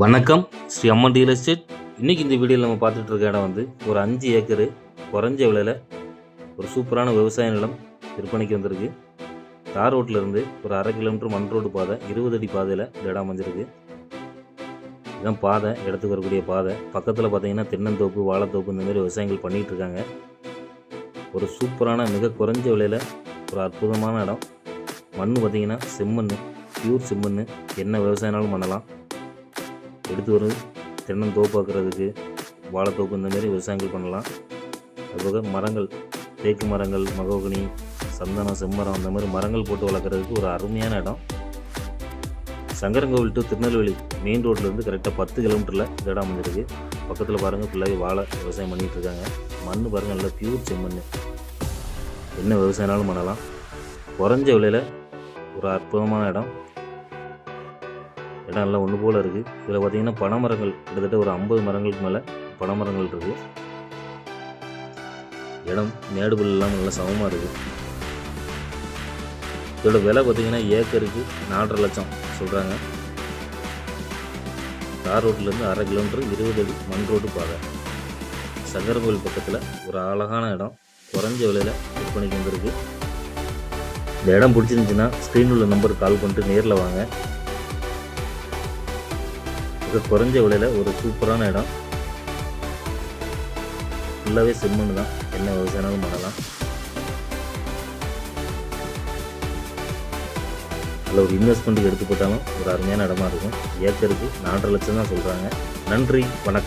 வணக்கம். ஸ்ரீ அம்மன் real estate இன்னைக்கு இந்த வீடியோவில் நம்ம பார்த்துட்டு இருக்க இடம் வந்து ஒரு அஞ்சு ஏக்கரு குறைஞ்ச விலையில் ஒரு சூப்பரான விவசாய நிலம் விற்பனைக்கு வந்திருக்கு. தார் ரோட்ல இருந்து ஒரு அரை கிலோமீட்டர் மண் ரோடு பாதை இருபது அடி பாதையில் இந்த இடம் அமைஞ்சிருக்கு. இதுதான் பாதை இடத்துக்கு வரக்கூடிய பாதை. பக்கத்தில் பார்த்தீங்கன்னா தென்னந்தோப்பு வாழைத்தோப்பு இந்த மாதிரி விவசாயங்கள் பண்ணிகிட்டு இருக்காங்க. ஒரு சூப்பரான மிக குறைஞ்ச விலையில் ஒரு அற்புதமான இடம். மண் பார்த்திங்கன்னா செம்மண் பியூர் செம்மண் என்ன விவசாயனாலும் பண்ணலாம். எடுத்து வரும். தென்னந்தோப்பாக்குறதுக்கு வாழைத்தோப்பு இந்தமாரி விவசாயங்கள் பண்ணலாம். அதுபோக மரங்கள் தேக்கு மரங்கள் மகோகனி சந்தனம் செம்மரம் அந்த மாதிரி மரங்கள் போட்டு வளர்க்குறதுக்கு ஒரு அருமையான இடம். சங்கரங்கோவில் டு திருநெல்வேலி மெயின் ரோட்லேருந்து கரெக்டாக பத்து கிலோமீட்டரில் இந்த இடம் அமைஞ்சிருக்கு. பக்கத்தில் பாருங்கள் ஃபுல்லாகவே வாழை விவசாயம் பண்ணிகிட்டு இருக்காங்க. மண் பாருங்கள் நல்லா பியூர் செம்மண் என்ன விவசாயனாலும் பண்ணலாம். குறைஞ்ச விலையில் ஒரு அற்புதமான இடம். இடம் எல்லாம் ஒன்று போல் இருக்குது இதில் பார்த்தீங்கன்னா பனைமரங்கள் கிட்டத்தட்ட ஒரு ஐம்பது மரங்களுக்கு மேலே பனைமரங்கள் இருக்குது இடம் மேடுபுல் இல்லாமல் நல்லா சமமாக இருக்குது இதோட விலை பார்த்தீங்கன்னா ஏக்கருக்கு நாலரை லட்சம் சொல்கிறாங்க தார் ரோட்லேருந்து அரை கிலோமீட்டர் இருபது அடி மண் ரோடு பாதை. சங்கரகோவில் பக்கத்தில் ஒரு அழகான இடம். குறைஞ்ச விலையில் விற்பனைக்கு வந்திருக்கு. இந்த இடம் பிடிச்சிருந்துச்சின்னா ஸ்க்ரீனில் உள்ள நம்பருக்கு கால் பண்ணிட்டு நேரில் வாங்க. மிக குறைஞ்ச விலையில் ஒரு சூப்பரான இடம். ஃபுல்லாகவே செம்மண் தான் என்ன விவசாயனாலும் பண்ணலாம். அதில் ஒரு இன்வெஸ்ட்மெண்ட்டுக்கு எடுத்து போட்டாலும் ஒரு அருமையான இடமா இருக்கும். ஏக்கருக்கு நாலரை லட்சம் தான் சொல்கிறாங்க நன்றி வணக்கம்.